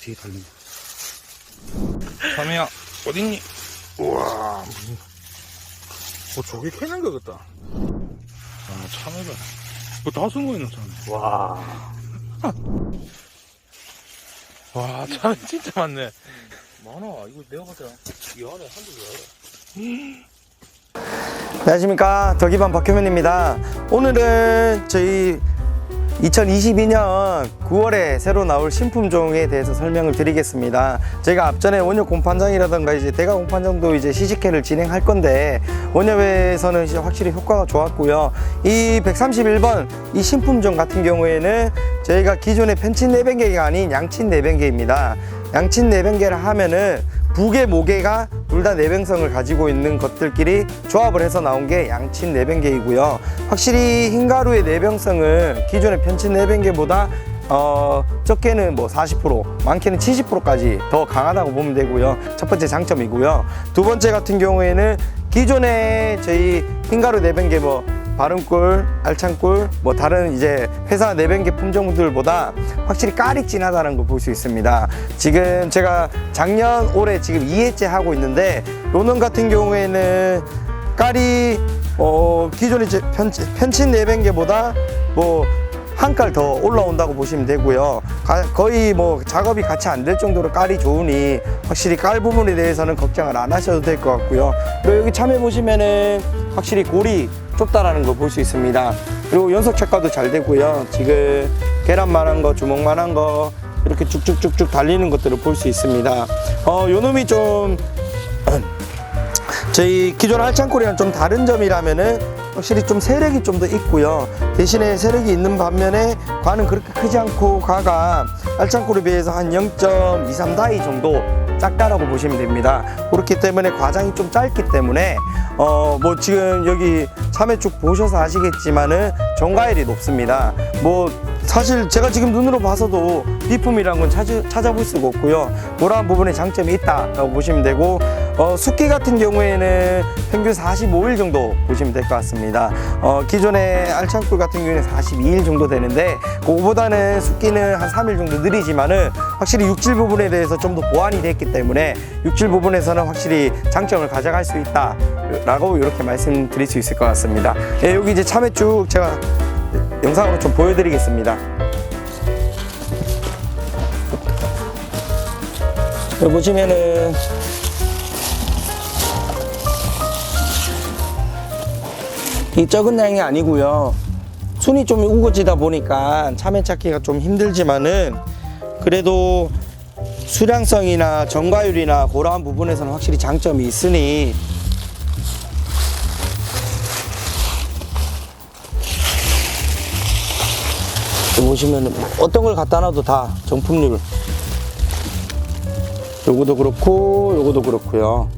뒤에 달린 거. 참이야, 어딨니? 우와, 무슨, 어, 저게 캐는 거겠다. 아, 참이가. 이거 다쓴 거있나, 참이. 와. 와, 참이 진짜 많네. 많아. 이거 내가 봤을 때이 안에 한두 개야. 안녕하십니까 덕이반 박효면입니다 오늘은 저희 2022년 9월에 새로 나올 신품종에 대해서 설명을 드리겠습니다. 저희가 앞전에 원효 공판장이라든가 이제 대가 공판장도 이제 시식회를 진행할 건데 원효에서는 이제 확실히 효과가 좋았고요. 이 131번 이 신품종 같은 경우에는 저희가 기존의 편친 내변계가 아닌 양친 내변계입니다. 양친 내변계를 하면은 북의 모계가 둘 다 내병성을 가지고 있는 것들끼리 조합을 해서 나온 게 양친 내병계이고요. 확실히 흰가루의 내병성은 기존의 편친 내병계보다 어, 적게는 뭐 40%, 많게는 70%까지 더 강하다고 보면 되고요. 첫 번째 장점이고요. 두 번째 같은 경우에는 기존의 저희 흰가루 내병계 뭐 바른꿀, 알찬꿀, 뭐 다른 이제 회사 내변계 품종들보다 확실히 깔이 진하다는 걸 볼 수 있습니다. 지금 제가 작년, 올해 지금 2회째 하고 있는데 요놈 같은 경우에는 깔이 어 기존의 이제 편친, 내변계보다 뭐 한깔더 올라온다고 보시면 되고요. 가- 거의 뭐 작업이 같이 안 될 정도로 깔이 좋으니 확실히 깔 부분에 대해서는 걱정을 안 하셔도 될 것 같고요. 그리고 여기 참여 보시면은 확실히 골이 좁다라는 걸 볼 수 있습니다. 그리고 연속 착과도 잘 되고요. 지금 계란만한 거, 주먹만한 거 이렇게 쭉쭉쭉쭉 달리는 것들을 볼 수 있습니다. 어, 요 놈이 좀 저희 기존 알찬골이랑 좀 다른 점이라면은 확실히 좀 세력이 좀 더 있고요. 대신에 세력이 있는 반면에 과는 그렇게 크지 않고 과가 알찬골에 비해서 한 0.23 다이 정도 작다라고 보시면 됩니다. 그렇기 때문에 과장이 좀 짧기 때문에 어 뭐 지금 여기 참외쭉 보셔서 아시겠지만은 정가율이 높습니다. 뭐 사실 제가 지금 눈으로 봐서도 비품이란 건 찾아, 찾아볼 수가 없고요. 그러한 부분에 장점이 있다라고 보시면 되고 어, 숙기 같은 경우에는 평균 45일 정도 보시면 될 것 같습니다. 어, 기존의 알창꿀 같은 경우에는 42일 정도 되는데 그거보다는 숙기는 한 3일 정도 느리지만은 확실히 육질 부분에 대해서 좀 더 보완이 됐기 때문에 육질 부분에서는 확실히 장점을 가져갈 수 있다라고 이렇게 말씀드릴 수 있을 것 같습니다. 예, 여기 이제 참외 쭉 제가 영상으로 좀 보여드리겠습니다. 여기 보시면은 이 적은 양이 아니고요. 순이 좀 우거지다 보니까 참외 찾기가 좀 힘들지만은 그래도 수량성이나 정가율이나 그러한 부분에서는 확실히 장점이 있으니 보시면은 어떤 걸 갖다 놔도 다 정품률 요거도 그렇고 요거도 그렇고요.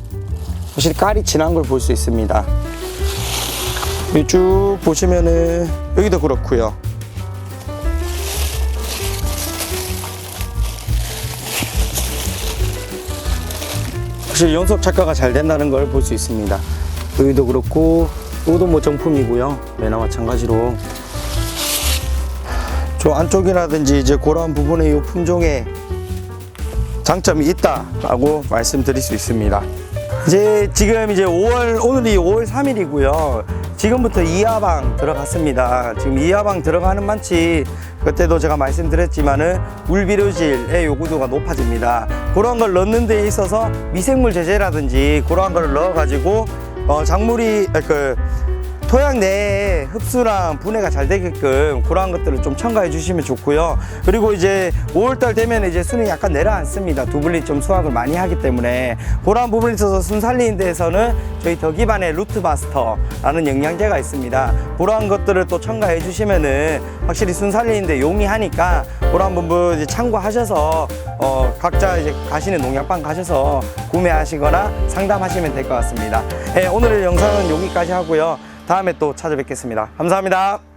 확실히 깔이 진한 걸 볼 수 있습니다. 쭉 보시면은 여기도 그렇고요. 확실히 연속 착과가 잘 된다는 걸 볼 수 있습니다. 여기도 그렇고 요것도 뭐 정품이고요. 매나 마찬가지로 저 안쪽이라든지 이제 그러한 부분에 이 품종에 장점이 있다라고 말씀드릴 수 있습니다. 이제 지금 이제 5월 오늘이 5월 3일이고요. 지금부터 이하방 들어갔습니다. 지금 이하방 들어가는 만치 그때도 제가 말씀드렸지만은 물비료질의 요구도가 높아집니다. 그런 걸 넣는 데 있어서 미생물 제제라든지 그러한 걸 넣어 가지고 어 작물이 아, 그 토양 내에 흡수랑 분해가 잘 되게끔 그러한 것들을 좀 첨가해 주시면 좋고요. 그리고 이제 5월달 되면 이제 순이 약간 내려앉습니다. 두블리 좀 수확을 많이 하기 때문에 그러한 부분에 있어서 순 살리는 데에서는 저희 더 기반의 루트바스터라는 영양제가 있습니다. 그러한 것들을 또 첨가해 주시면은 확실히 순 살리는 데 용이하니까 그러한 부분 이제 참고하셔서 어 각자 이제 가시는 농약방 가셔서 구매하시거나 상담하시면 될 것 같습니다. 예, 오늘의 영상은 여기까지 하고요. 다음에 또 찾아뵙겠습니다. 감사합니다.